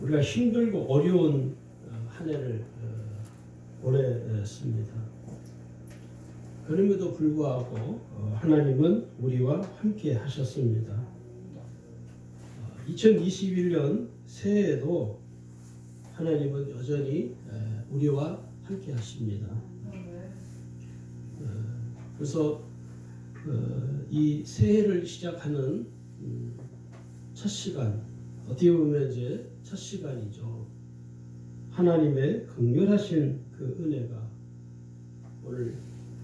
우리가 힘들고 어려운 어, 한 해를 어, 보냈습니다. 그럼에도 불구하고 어, 하나님은 우리와 함께 하셨습니다. 2021년 새해에도 하나님은 여전히 에, 우리와 함께 하십니다. 어, 그래서 어, 이 새해를 시작하는 음, 첫 시간 어떻게 보면 이제 첫 시간이죠. 하나님의 극렬하신 그 은혜가 오늘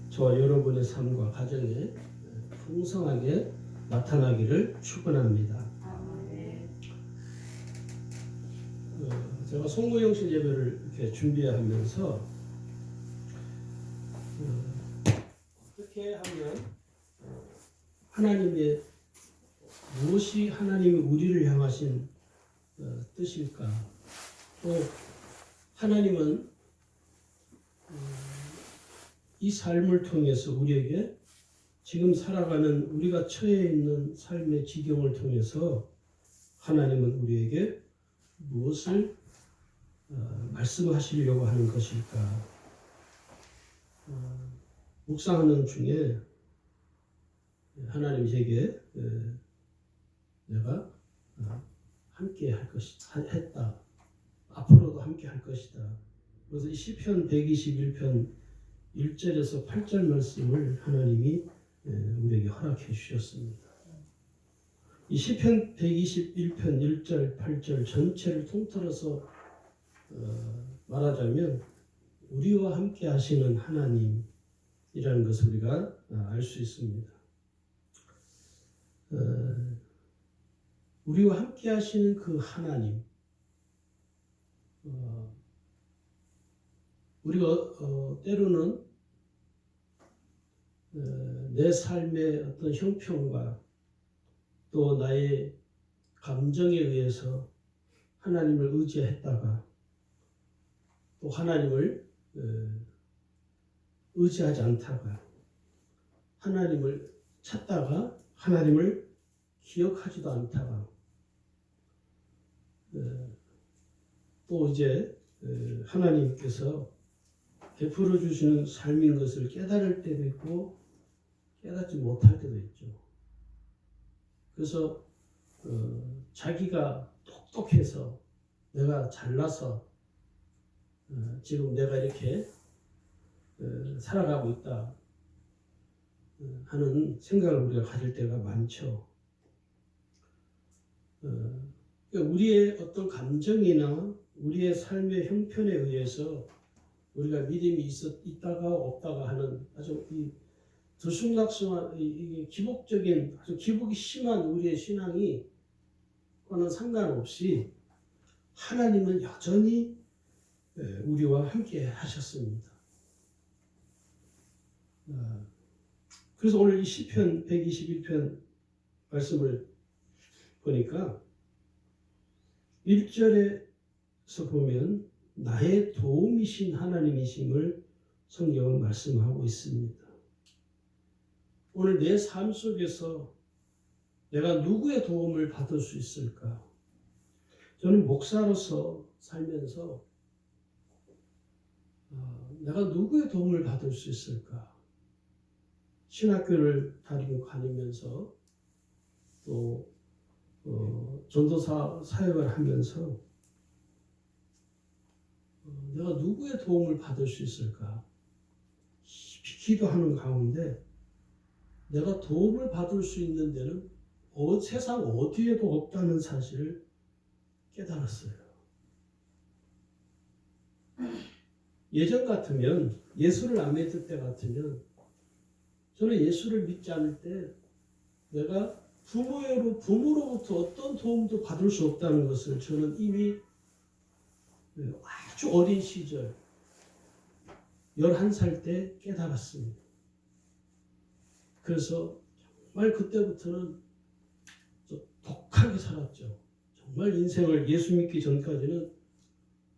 저와 여러분의 삶과 가정에 풍성하게 나타나기를 축원합니다. 어, 제가 송구영신 예배를 이렇게 준비하면서 어, 어떻게 하면 어, 하나님의 무엇이 하나님이 우리를 향하신 어, 뜻일까? 또 하나님은 어, 이 삶을 통해서 우리에게 지금 살아가는 우리가 처해 있는 삶의 지경을 통해서 하나님은 우리에게 무엇을 어, 말씀하시려고 하는 것일까? 어, 묵상하는 중에 하나님 제게 에, 내가 어, 함께 할 것이 했다. 앞으로도 함께 할 것이다. 그래서 이 시편 121편 1절에서 8절 말씀을 하나님이 에, 우리에게 허락해 주셨습니다. 이 시편 121편 1절 8절 전체를 통틀어서 어, 말하자면 우리와 함께 하시는 하나님이라는 것을 우리가 알 수 있습니다. 어, 우리와 함께 하시는 그 하나님 어, 우리가 어, 때로는 어, 내 삶의 어떤 형편과 또 나의 감정에 의해서 하나님을 의지했다가 또 하나님을 어, 의지하지 않다가 하나님을 찾다가 하나님을 기억하지도 않다가 어, 또 이제 어, 하나님께서 베풀어 주시는 삶인 것을 깨달을 때도 있고 깨닫지 못할 때도 있죠. 그래서 어, 자기가 똑똑해서 내가 잘나서 어, 지금 내가 이렇게 어, 살아가고 있다 어, 하는 생각을 우리가 가질 때가 많죠. 어, 그러니까 우리의 어떤 감정이나 우리의 삶의 형편에 의해서 우리가 믿음이 있었, 있다가 없다가 하는 아주 이 들쑥날쑥한 이게 기복적인 아주 기복이 심한 우리의 신앙이 과는 상관없이 하나님은 여전히 예, 우리와 함께 하셨습니다. 아, 그래서 오늘 이 시편 121편 말씀을 보니까 1절에서 보면 나의 도움이신 하나님이심을 성경은 말씀하고 있습니다. 오늘 내 삶 속에서 내가 누구의 도움을 받을 수 있을까? 저는 목사로서 살면서 어, 내가 누구의 도움을 받을 수 있을까? 신학교를 다니고 다니면서 또 어, 전도사 사역을 하면서 어, 내가 누구의 도움을 받을 수 있을까? 기도하는 가운데 내가 도움을 받을 수 있는 데는 어, 세상 어디에도 없다는 사실을 깨달았어요. 예전 같으면 예수를 안 믿을 때 같으면 저는 예수를 믿지 않을 때 내가 부모로 부모로부터 어떤 도움도 받을 수 없다는 것을 저는 이미 아주 어린 시절 11살 때 깨달았습니다. 그래서 정말 그때부터는 독하게 살았죠. 정말 인생을 예수 믿기 전까지는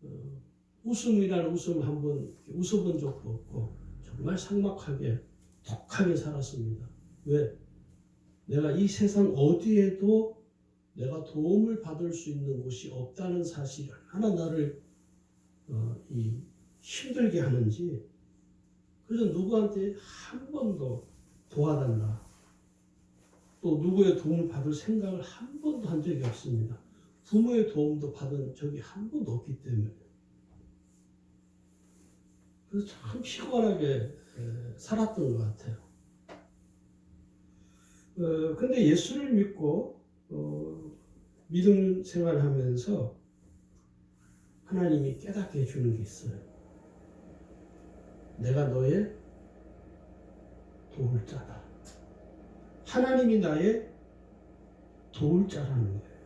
어, 웃음이라는 웃음을 한번 웃어본 적도 없고 정말 삭막하게 독하게 살았습니다. 왜? 내가 이 세상 어디에도 내가 도움을 받을 수 있는 곳이 없다는 사실이 얼마나 나를 어, 이 힘들게 하는지 그래서 누구한테 한 번도 도와달라 또 누구의 도움을 받을 생각을 한 번도 한 적이 없습니다. 부모의 도움도 받은 적이 한 번도 없기 때문에 그래서 참 피곤하게 에, 살았던 것 같아요. 어, 근데 예수를 믿고 어, 믿음 생활하면서 하나님이 깨닫게 해주는 게 있어요. 내가 너의 도울 자다. 하나님이 나의 도울 자라는 거예요.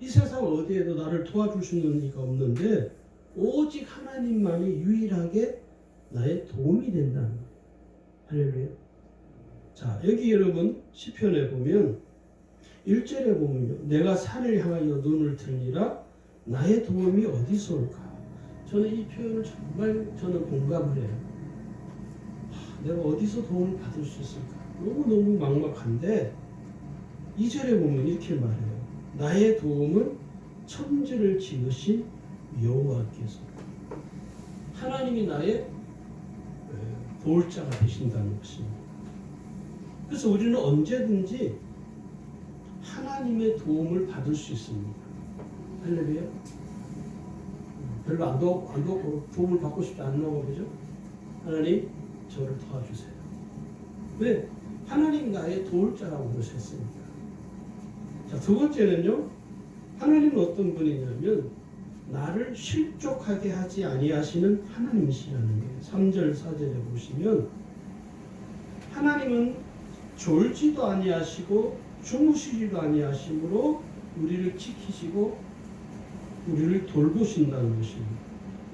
이 세상 어디에도 나를 도와줄 수 있는 이가 없는데 오직 하나님만이 유일하게 나의 도움이 된다는 거예요. 할렐루야. 자, 여기 여러분 시편에 보면 1절에 보면요. 내가 산을 향하여 눈을 들리라 나의 도움이 어디서 올까? 저는 이 표현을 정말 저는 공감을 해요. 하, 내가 어디서 도움을 받을 수 있을까? 너무너무 막막한데 2절에 보면 이렇게 말해요. 나의 도움은 천지를 지으신 여호와께서 하나님이 나의 에, 도울 자가 되신다는 것입니다. 그래서 우리는 언제든지 하나님의 도움을 받을 수 있습니다. 할렐루야. 별로 안, 도, 안 도, 도움을 받고 싶지 않나 보죠? 하나님, 저를 도와주세요. 왜? 하나님 나의 도울 자라고 그러셨으니까. 자, 두 번째는요. 하나님은 어떤 분이냐면 나를 실족하게 하지 아니하시는 하나님이시라는 거예요. 3절, 4절에 보시면 하나님은 졸지도 아니하시고 주무시지도 아니하심으로 우리를 지키시고 우리를 돌보신다는 것입니다.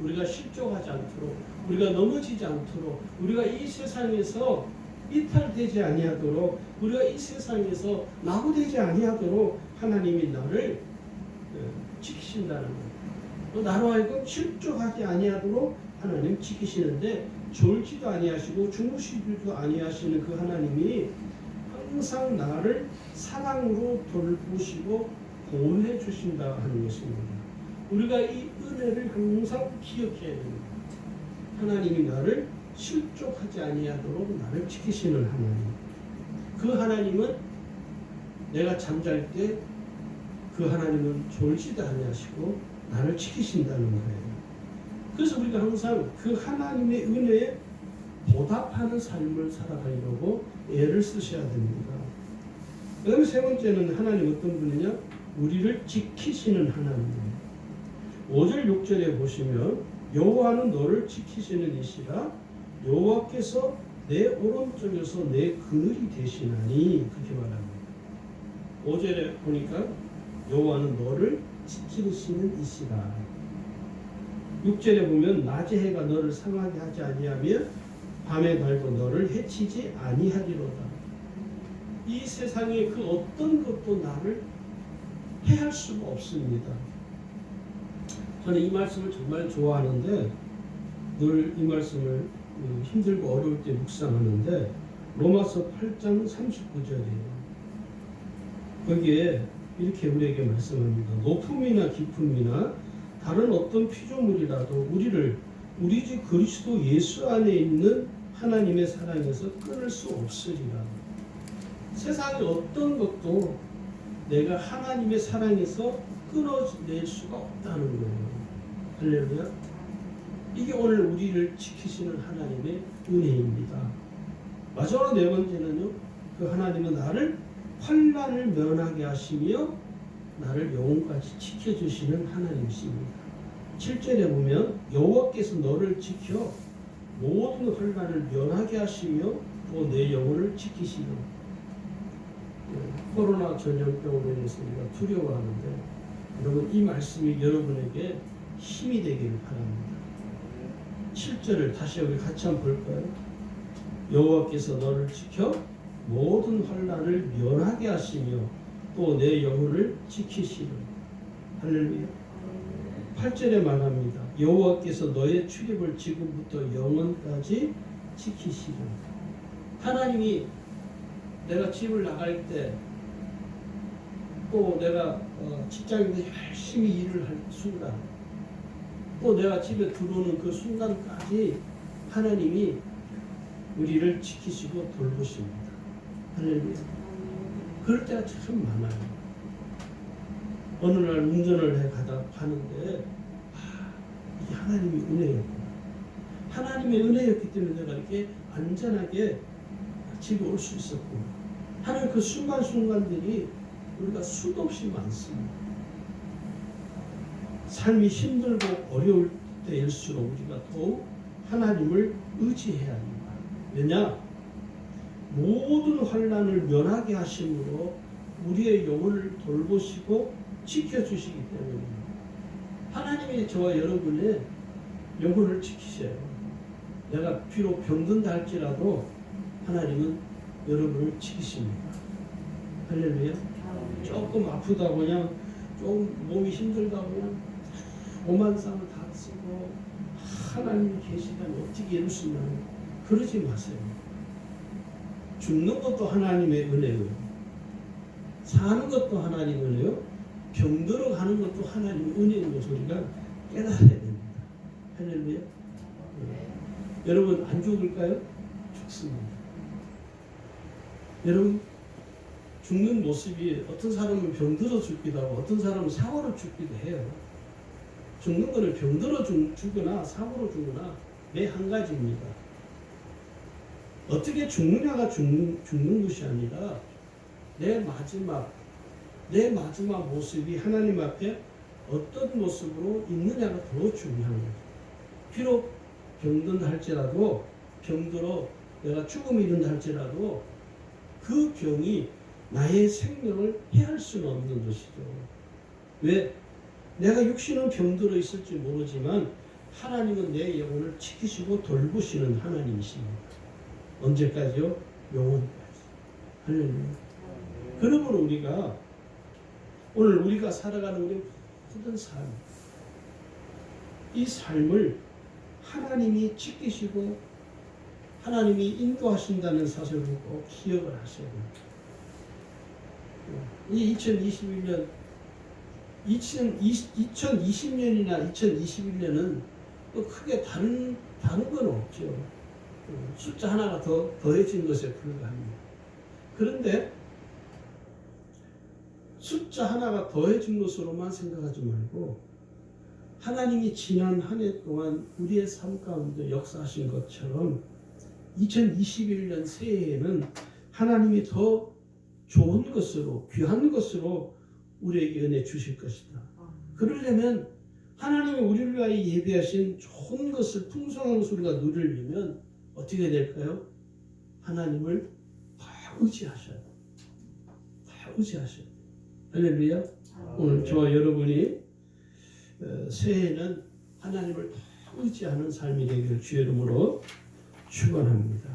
우리가 실족하지 않도록 우리가 넘어지지 않도록 우리가 이 세상에서 이탈되지 아니하도록 우리가 이 세상에서 낙오되지 아니하도록 하나님이 나를 어, 지키신다는 거예요. 또 나로 하여금 실족하지 아니하도록 하나님 지키시는데 졸지도 아니하시고 주무시지도 아니하시는 그 하나님이 항상 나를 사랑으로 돌보시고 보호해 주신다 하는 것입니다. 우리가 이 은혜를 항상 기억해야 됩니다. 하나님이 나를 실족하지 아니하도록 나를 지키시는 하나님. 그 하나님은 내가 잠잘 때 그 하나님은 졸지도 아니하시고 나를 지키신다는 거예요. 그래서 우리가 항상 그 하나님의 은혜에 보답하는 삶을 살아가려고 애를 쓰셔야 됩니다. 그 다음에 세 번째는 하나님 어떤 분이냐? 우리를 지키시는 하나님이에요. 5절 6절에 보시면 여호와는 너를 지키시는 이시라 여호와께서 내 오른쪽에서 내 그늘이 되시나니 그렇게 말합니다. 5절에 보니까 여호와는 너를 지키시는 이시라. 6절에 보면 낮의 해가 너를 상하게 하지 아니하며 밤의 달도 너를 해치지 아니하리로다. 이 세상에 그 어떤 것도 나를 해할 수가 없습니다. 저는 이 말씀을 정말 좋아하는데 늘 이 말씀을 힘들고 어려울 때 묵상하는데 로마서 8장 39절이에요. 거기에 이렇게 우리에게 말씀합니다. 높음이나 깊음이나 다른 어떤 피조물이라도 우리를 우리 주 그리스도 예수 안에 있는 하나님의 사랑에서 끊을 수 없으리라. 세상의 어떤 것도 내가 하나님의 사랑에서 끊어낼 수가 없다는 거예요. 할렐루야. 이게 오늘 우리를 지키시는 하나님의 은혜입니다. 마지막으로 네 번째는요. 그 하나님은 나를 환란을 면하게 하시며 나를 영혼까지 지켜주시는 하나님이십니다. 7절에 보면 여호와께서 너를 지켜 모든 환란을 면하게 하시며 또 내 영혼을 지키시며 예, 코로나 전염병으로 인해서 우리가 두려워하는데 여러분 이 말씀이 여러분에게 힘이 되기를 바랍니다. 7절을 다시 여기 같이 한번 볼까요? 여호와께서 너를 지켜 모든 환란을 면하게 하시며 또 내 영혼을 지키시는 할렐루야. 8절에 말합니다. 여호와께서 너의 출입을 지금부터 영원까지 지키시는 하나님이 내가 집을 나갈 때 또 내가 어, 직장에서 열심히 일을 할 순간 또 내가 집에 들어오는 그 순간까지 하나님이 우리를 지키시고 돌보십니다. 할렐루야. 그럴 때가 참 많아요. 어느 날 운전을 해 가다 이게 하나님의 은혜였구나. 하나님의 은혜였기 때문에 내가 이렇게 안전하게 집에 올 수 있었구나. 하는 그 순간순간들이 우리가 수도 없이 많습니다. 삶이 힘들고 어려울 때일수록 우리가 더욱 하나님을 의지해야 합니다. 왜냐? 모든 환란을 면하게 하심으로 우리의 영혼을 돌보시고 지켜주시기 때문입니다. 하나님이 저와 여러분의 영혼을 지키셔요. 내가 비록 병든다 할지라도 하나님은 여러분을 지키십니다. 할렐루야. 조금 아프다고 그냥 좀 몸이 힘들다고 그냥 오만상을 다 쓰고 하나님이 계시다면 어떻게 이럴 수 있나요? 그러지 마세요. 죽는 것도 하나님의 은혜예요. 사는 것도 하나님의 은혜요. 병들어 가는 것도 하나님의 은혜인 것을 우리가 깨달아야 됩니다. 할렐루야. 네. 여러분 안 죽을까요? 죽습니다. 여러분 죽는 모습이 어떤 사람은 병들어 죽기도 하고 어떤 사람은 사고로 죽기도 해요. 죽는 거는 병들어 죽, 죽거나 사고로 죽거나 매한 가지입니다. 어떻게 죽느냐가 죽는, 죽는 것이 아니라 내 마지막 내 마지막 모습이 하나님 앞에 어떤 모습으로 있느냐가 더 중요한 거죠. 비록 병든다 할지라도 병들어 내가 죽음이 이른다 할지라도 그 병이 나의 생명을 해할 수는 없는 것이죠. 왜? 내가 육신은 병들어 있을지 모르지만 하나님은 내 영혼을 지키시고 돌보시는 하나님이십니다. 언제까지요? 영원까지. 할렐루야. 그러므로 우리가 오늘 우리가 살아가는 우리 모든 삶, 이 삶을 하나님이 지키시고 하나님이 인도하신다는 사실을 꼭 기억을 하셔야 됩니다. 이 2021년 2020, 2020년이나 2021년은 또 크게 다른 다른 건 없죠. 어, 숫자 하나가 더 더해진 것에 불과합니다. 그런데 숫자 하나가 더해진 것으로만 생각하지 말고 하나님이 지난 한 해 동안 우리의 삶 가운데 역사하신 것처럼 2021년 새해에는 하나님이 더 좋은 것으로 귀한 것으로 우리에게 은혜 주실 것이다. 그러려면 하나님이 우리를 위하여 예배하신 좋은 것을 풍성한 우리가 누리려면 어떻게 될까요? 하나님을 다 의지하셔야 돼요. 다 의지하셔야 돼요. 할렐루야. 오늘 저와 여러분이 어, 새해에는 하나님을 다 의지하는 삶이 되기를 주의 이름으로 축원합니다.